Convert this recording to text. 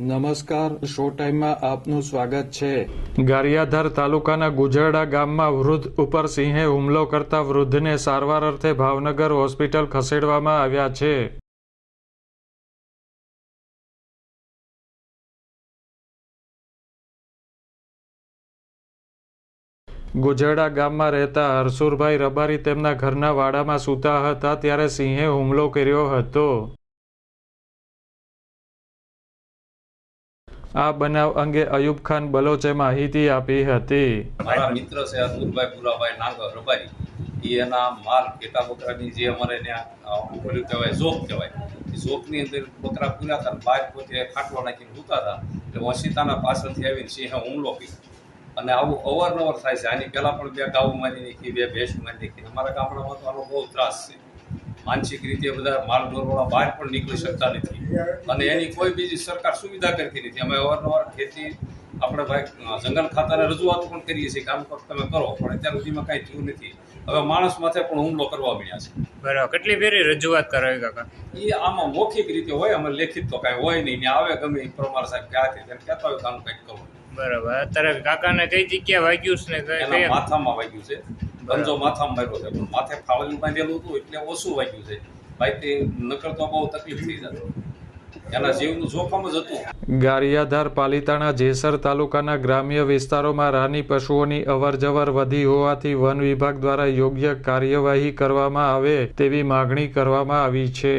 નમસ્કાર, શો ટાઈમમાં આપનું સ્વાગત છે. ગારિયાધાર તાલુકાના ગુજરડા ગામમાં વૃદ્ધ ઉપર સિંહે હુમલો કરતા વૃદ્ધને સારવાર અર્થે ભાવનગર હોસ્પિટલ ખસેડવામાં આવ્યા છે. ગુજરડા ગામમાં રહેતા હરસુરભાઈ રબારી તેમના ઘરના વાડામાં સૂતા હતા, ત્યારે સિંહે હુમલો કર્યો હતો. આ બનાવ અંગે અયુબ ખાન બલોચે માહિતી આપી હતી. મારા મિત્ર છે અતુલભાઈ પુરાભાઈ નાગર, રબારી. એના માલ પેટા બકરાની જે અમારે ત્યાં ઓલું કહેવાય ઝોક કહેવાય. ઝોકની અંદર બકરા પૂર્યા હતા, બાર પોતે ખાટલો નાખીને સૂતા હતા. એટલે વસીતાના પાછળથી આવીને સિંહે હુમલો કર્યો. અને આવું અવારનવાર થાય છે. આની પહેલાં પણ બે ગાઉ મારી નાખી બે ભેંસ મારી નાખી અમારા ગામડામાં તો આનો બહુ ત્રાસ છે. માનસિક રીતે બધા માલ ઢોરવાળા બહાર પણ નીકળી શકતા નથી. અને એની કોઈ બીજી સરકાર સુવિધા કરતી નથી. અમે અવારનવાર ખેતી આપણે ભાઈ જંગલ ખાતાને રજૂઆત પણ કરીએ છીએ કામ તમે કરો પણ અત્યાર સુધીમાં કાંઈ થયું નથી. હવે માણસ માથે પણ હુમલો કરવા મળ્યા છે. બરાબર. કેટલી ફેરી રજૂઆત કરાવી કાકા? એ આમાં મૌખિક રીતે હોય અમે લેખિત તો કાંઈ હોય નહીં. ને આવે ગમે એ પ્રમાણ સાહેબ ક્યાંથી તેમ કહેતા હોય કામ કંઈક કરવું બરાબર. અત્યારે કાકાને કઈ જગ્યા વાગ્યું છે ને? કઈ માથામાં વાગ્યું છે. ગંજો માથામાં માર્યો છે. પણ માથે ફાળેલું બાંધેલું હતું એટલે ઓછું વાગ્યું છે. બાકી તે નકર તો બહુ તકલીફ થઈ જતી. ગારિયાધાર પાલિતાણા જેસર તાલુકાના ગ્રામ્ય વિસ્તારોમાં રાની પશુઓની અવરજવર વધી હોવાથી વન વિભાગ દ્વારા યોગ્ય કાર્યવાહી કરવામાં આવે તેવી માગણી કરવામાં આવી છે.